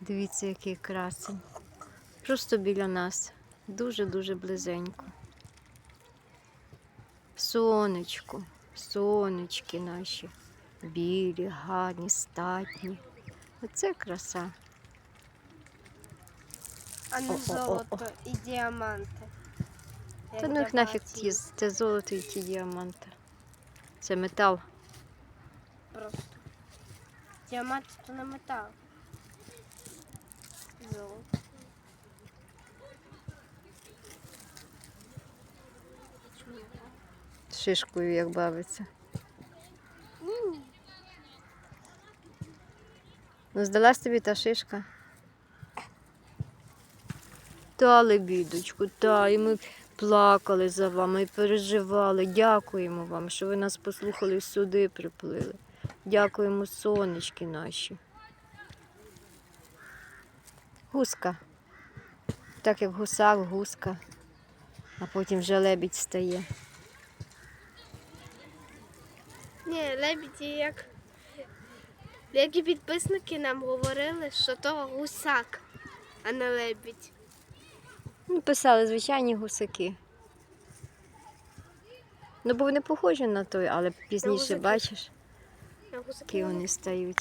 Дивіться, який красень. Просто біля нас. Дуже-дуже близенько. Сонечко, сонечки наші. Білі, гарні, статні. Оце краса. А не золото і діаманти. Та ну їх нафіг ті, це золото і ті діаманти. Це метал. Просто. Діамант то не метал. З шишкою як бавиться. Ну, здалась тобі та шишка? Та, лебідочку, та, і ми плакали за вами і переживали. Дякуємо вам, що ви нас послухали сюди приплили. Дякуємо, сонечки наші. Гуска. Так як гусак, гуска, а потім вже лебідь стає. Ні, лебіді як. Як і підписники нам говорили, що то гусак, а не лебідь. Ну, писали звичайні гусаки. Ну, бо вони похожі на той, але пізніше бачиш, які вони стають.